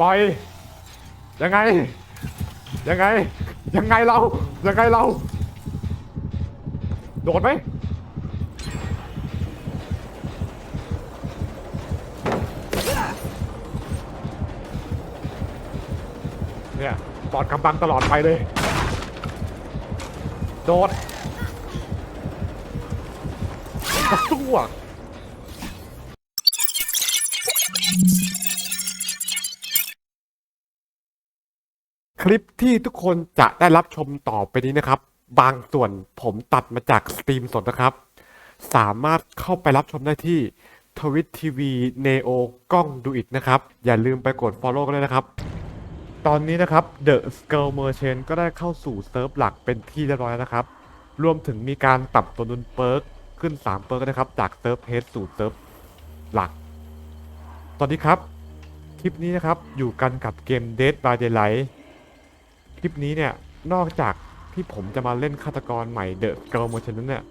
ปล่อย ยังไง ยังไง ยังไงเรา ยังไงเรา โดดไหมเนี่ยปอดกำบังตลอดไปเลย โดดกร คลิปที่ทุกคนจะได้รับชมต่อไปนี้นะครับ บางส่วนผมตัดมาจากสตรีมสดนะครับ สามารถเข้าไปรับชมได้ที่ทวิตทีวีเนโอกล้องดูอิดนะครับ อย่าลืมไปกด Follow กันเลยนะครับ ตอนนี้นะครับ The Skull Merchant ก็ได้เข้าสู่เซิร์ฟหลักเป็นที่เรียบร้อยแล้วนะครับ รวมถึงมีการปรับตัวนุนเปิร์กขึ้น 3 เปิร์กนะครับ จากเซิร์ฟเฮดสู่เซิร์ฟหลัก ตอนนี้ครับ คลิปนี้นะครับ อยู่กันกับเกม Dead by Daylight ลิปนี้เนี่ยนอกจากที่ผมจะมาเล่นฆาตกรใหม่ The Skull Merchant นั้นเนี่ย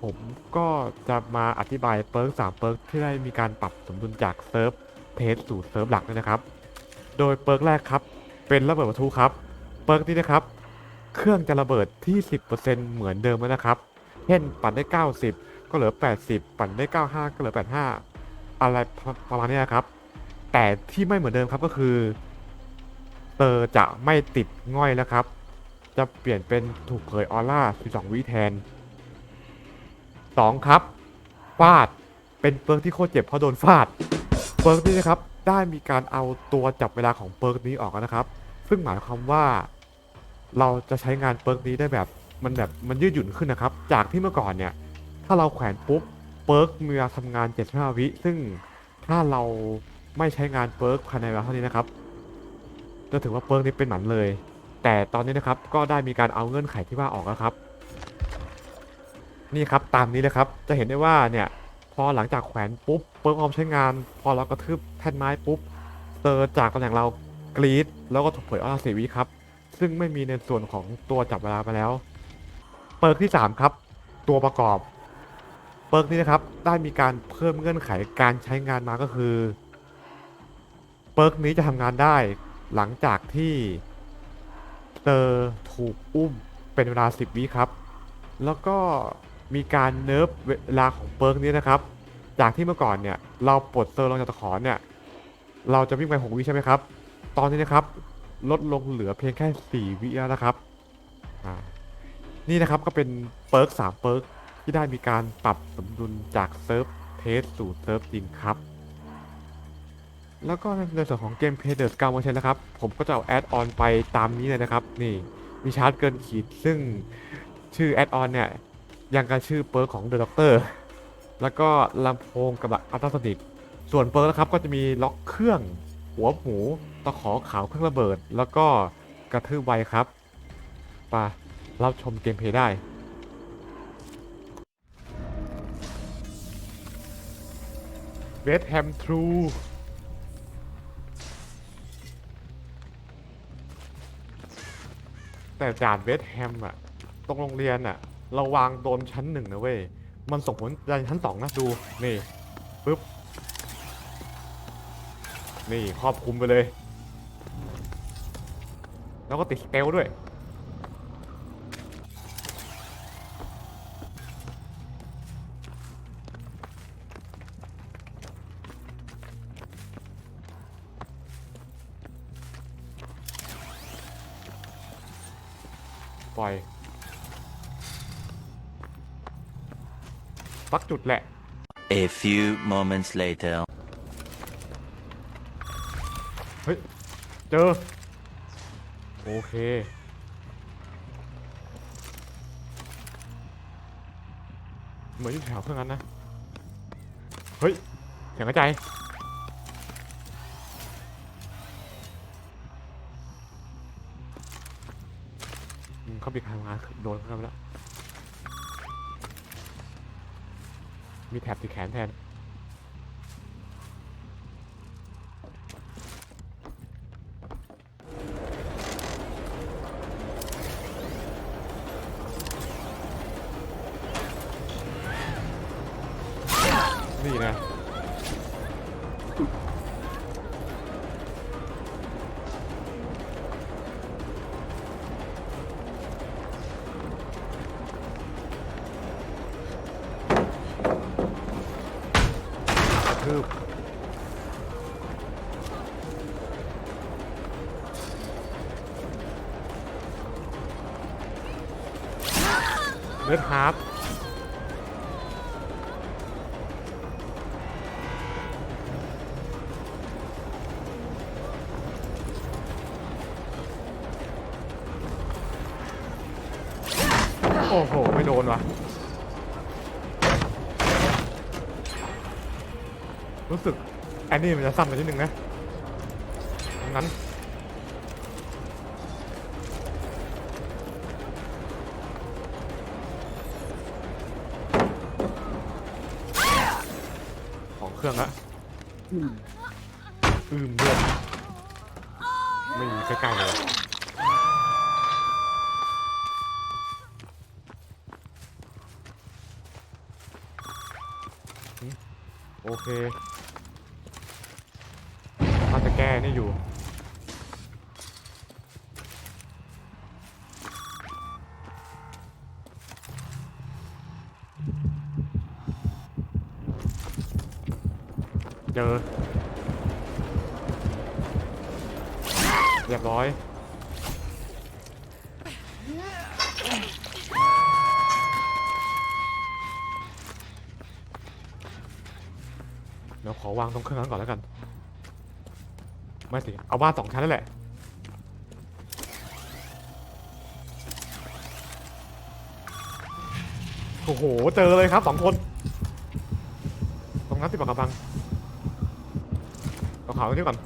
ผมก็จะมาอธิบายเปิร์ก3เปิร์กที่ได้มีการปรับสมดุลจากเซิร์ฟเพจสู่เซิร์ฟหลักนะครับ โดยเปิร์กแรกครับ เป็นระเบิดประทุครับ เปิร์กนี้นะครับ เครื่องจะระเบิดที่ 10%เหมือนเดิมแล้วนะครับ เช่นปั่นได้ 90 ก็เหลือ 80 ปั่นได้ 95 ก็เหลือ 85 อะไรประมาณนี้นะครับ แต่ที่ไม่เหมือนเดิมครับก็คือ เตอร์จะไม่ติดง่อยแล้วครับ จะเปลี่ยนเป็นถูกเผยออร่า 12 วิแทน 2 ครับ ฟาด เป็นเปิร์กที่โคตรเจ็บเพราะโดนฟาด เปิร์กนี้นะครับ ได้มีการเอาตัวจับเวลาของเปิร์กนี้ออกนะครับ ซึ่งหมายความว่า เราจะใช้งานเปิร์กนี้ได้แบบมันแบบมันยืดหยุ่นขึ้นนะครับ จากที่เมื่อก่อนเนี่ย ถ้าเราแขวนปุ๊บเปิร์กมีเวลาทำงาน 75 วิ ซึ่งถ้าเราไม่ใช้งานเปิร์กภายในเวลาเท่านี้นะครับ จะถือว่าเปิร์กนี้เป็นหมันเลย แต่ตอนนี้นะครับก็ได้มีการเอาเงื่อนไขที่ว่าออกแล้วครับ นี่ครับตามนี้เลยครับ จะเห็นได้ว่าเนี่ยพอหลังจากแขวนปุ๊บเปิร์กพร้อมใช้งาน พอเรากระทืบแท่นไม้ปุ๊บเตอร์จากตำแหน่งเรากรีดแล้วก็ถูกเผยออร่าสีวิครับ ซึ่งไม่มีในส่วนของตัวจับเวลาไปแล้ว เปิร์กที่ 3 ครับ ตัวประกอบ เปิร์กนี้นะครับได้มีการเพิ่มเงื่อนไขการใช้งานมาก็คือ เปิร์กนี้จะทำงานได้ หลังจากที่เตอร์ถูกอุ้มเป็นเวลา 10 วิครับ แล้วก็มีการเนิร์ฟเวลาของเปิร์กนี้นะครับ จากที่เมื่อก่อนเนี่ยเราปลดเตอร์ลงจากตะขอเนี่ยเราจะวิ่งไป 6 วิใช่ไหมครับ ตอนนี้นะครับลดลงเหลือเพียงแค่ 4 วิแล้วนะครับ นี่นะครับก็เป็นเปิร์ก3เปิร์กที่ได้มีการปรับสมดุลจากเซิร์ฟเทสสู่เซิร์ฟจริงครับ แล้วก็ในส่วนของเกมเพย์เดอร์สกาวมอเชนนะครับ ผมก็จะเอาแอดออนไปตามนี้เลยนะครับ นี่มีชาร์จเกินขีด ซึ่งชื่อแอดออนเนี่ยยังกับชื่อเปิร์ของเดอะด็อกเตอร์แล้วก็ลำโพงกับอัลตราสติกส่วนเปิร์นะครับก็จะมีล็อกเครื่อง หัวหมูตะขอขาวเครื่องระเบิด แล้วก็กระทืบไวครับปะรับชมเกมเพย์ได้เวสแฮมทรู แต่จานเวสแฮมอะตรงโรงเรียนอะเราวางโดนชั้นหนึ่งนะเว้ย มันส่งผลยันชั้นสองนะดู นี่ปึ๊บ นี่ครอบคลุมไปเลย แล้วก็ติดสเกลด้วย ปล่อยปักจุดแหละ A few moments later. เฮ้ย เจอ โอเค เหมือนอยู่แถวเพื่อนกันนะ เฮ้ยเสียงกระจาย เขามีกางงาโดนเข้าไปแล้ว มีแถบที่แขนแทน โอ้โห ไม่โดนว่ะรู้สึกแอนนี่มันจะสั้นไปนิดนึงนะงั้นของเครื่องละอืมเลือดไม่มีใกล้ๆเลย โอเคน่าจะแก้นี่อยู่ เจอ เรียบร้อย ดี๋ยวขอวางตรงเครื่องนั้นก่อนแล้วกัน ไม่สิ เอาบ้านสองชั้นนั่นแหละ โอ้โห เจอเลยครับสองคน ตรงนั้นติดปากกระบังเอาขาวนี้ก่อน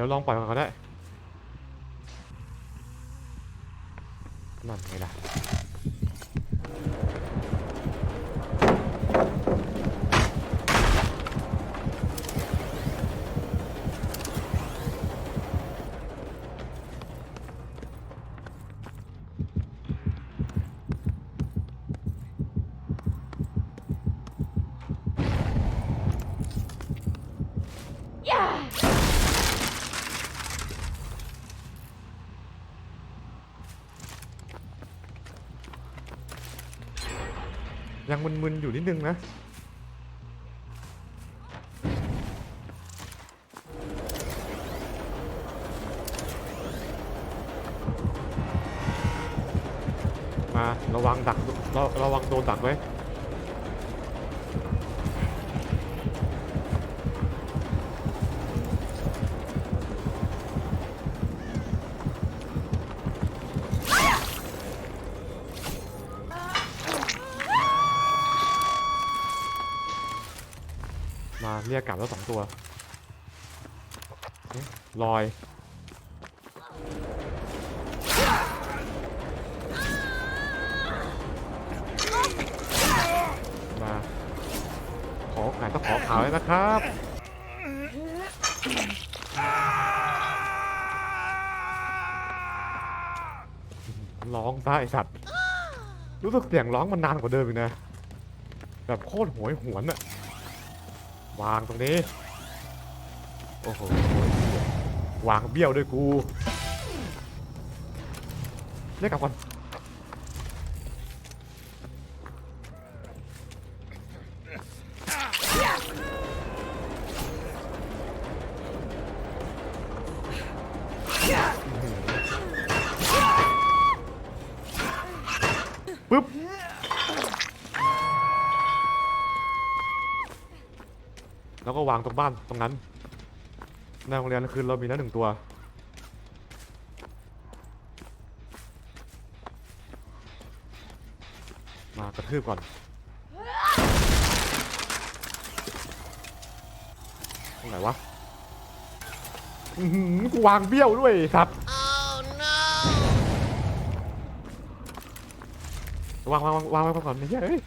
ดี๋ยวลองปล่อยก่อนก็ได้ นั่นไงล่ะ ยังมึนๆอยู่นิดนึงนะมาระวังดักระระวังโดนดักไว้ มาเรียกกลับแล้วสองตัวลอย มา ขอขายต้องขอขาวเลยนะครับร้องซะไอสัตว์ รู้สึกเสียงร้องมันนานกว่าเดิมอีกนะ แบบโคตรโหยหวนอะ วางตรงนี้ โอ้โห วางเบี้ยวด้วยกูเรียกกลับก่อน แล้วก็วางตรงบ้านตรงนั้นในโรงเรียนคือเรามีแล้วหนึ่งตัว มากระทืบก่อนตรงไหนวะอือหือกูวางเบี้ยวด้วยไอ้สัตว์วางวางวางวางไว้ก่อนไอ้เหี้ยเอ้ย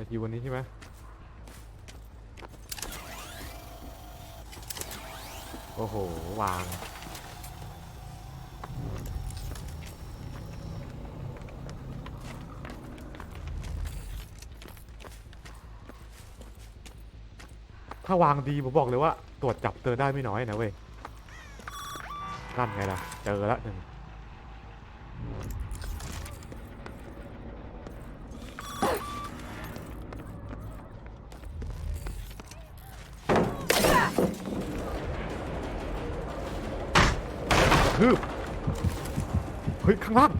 ไปทีวันนี้ใช่ไหมโอ้โห วาง ถ้าวางดี ผมบอกเลยว่า ตรวจจับเจอได้ไม่น้อยนะเว้ยนั่นไงล่ะ เจอละหนึ่งืบเฮ้ยข้างล่าง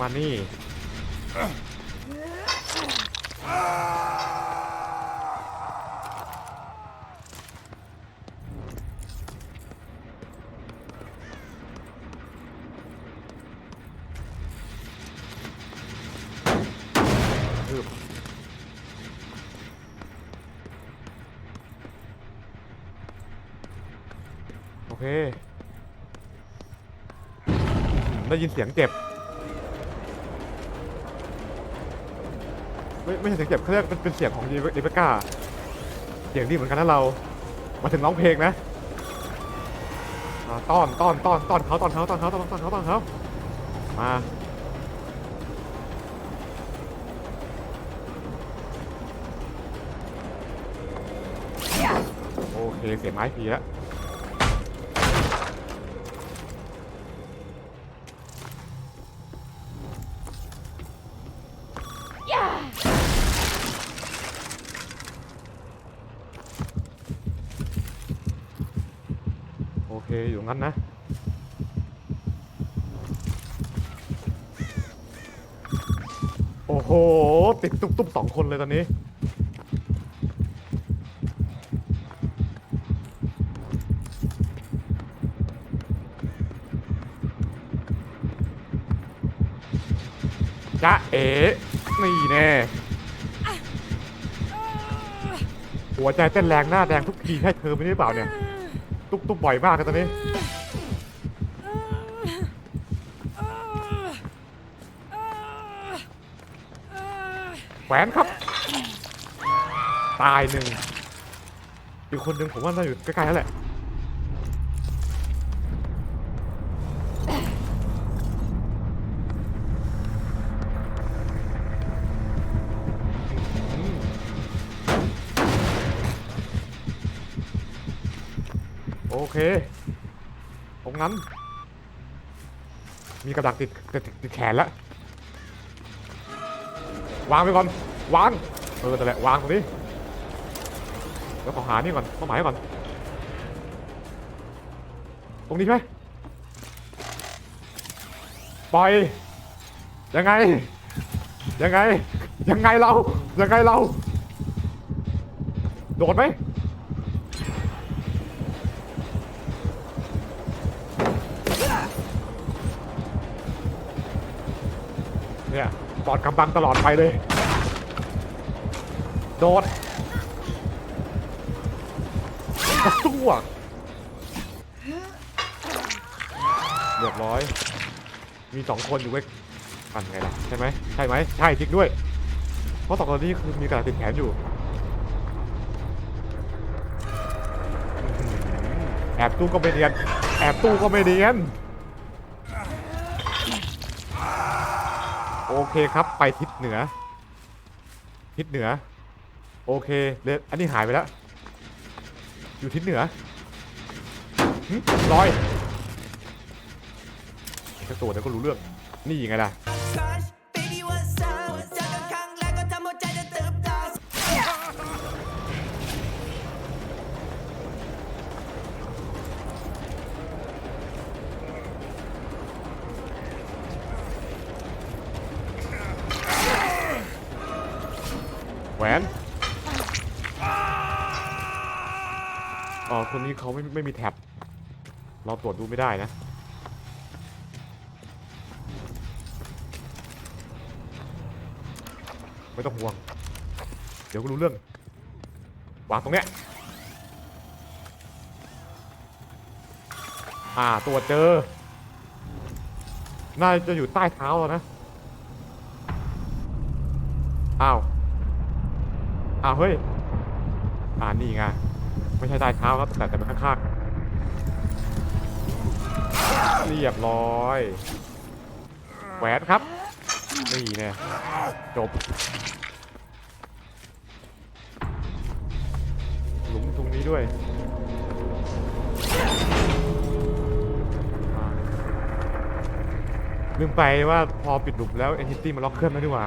มานี่ ได้ยินเสียงเจ็บ ไม่ไม่ใช่เสียงเจ็บเขาเรียกเป็นเป็นเสียงของเดเบก้า เสียงดีเหมือนกันนะเรา มาถึงร้องเพลงนะต้อนต้อนต้อนต้อนเขาต้อนเขาต้อนเขาต้อนต้อนเขาต้อนเขามาโอเคเสียไม้พีแล้ว เคอยู่งั้นนะ โอ้โห ติดตุ๊บๆสองคนเลยตอนนี้ จ๊ะเอ๋นี่แน่ หัวใจเต้นแรงหน้าแดงทุกทีให้เธอไม่ได้เปล่าเนี่ย ตุ๊บตุ๊บบ่อยมากเลยตอนนี้ แหวนครับ ตายหนึ่งอีกคนหนึ่งผมว่าน่าอยู่ใกล้ๆแล้วแหละ ตรงนั้น มีกระดักติดติดติดแขนแล้ววางไปก่อน วาง เออแต่แหละวางตรงนี้ แล้วขอหานี่ก่อนเป้าหมายก่อน ตรงนี้ใช่ไหมปล่อย ยังไง ยังไง ยังไงเรา ยังไงเรา โดดไหม เนี่ยปอดกำบังตลอดไปเลย โดดกระตั้เรียบร้อย มีสองคนอยู่เว้ยกันไงล่ะ ใช่ไหมใช่ไหมใช่จริงด้วย เพราะสองคนนี้คือมีกระดาษติดแขนอยู่ แอบตู้ก็ไม่เนียน แอบตู้ก็ไม่เนียน โอเคครับไปทิศเหนือ ทิศเหนือ โอเคเดอันนี้หายไปแล้ว อยู่ทิศเหนือลอยแค่ตัวเดี๋ยวก็รู้เรื่อง นี่ยังไงล่ะ วนอ๋อคนนี้เขาไม่ไม่มีแท็บ เราตรวจดูไม่ได้นะ ไม่ต้องห่วง เดี๋ยวก็รู้เรื่อง วางตรงเนี้ย อ่าตรวจเจอ น่าจะอยู่ใต้เท้าแล้วนะ อ้าว อ้าวเฮ้ย อ่านี่ไง ไม่ใช่ใต้เท้าครับแต่แต่เป็นข้างๆเรียบร้อยแหวนครับ นี่แน่จบ หลุมตรงนี้ด้วยลืมไปว่าพอปิดหลุมแล้วเอนติตี้มันล็อกเครื่องแล้วดีกว่า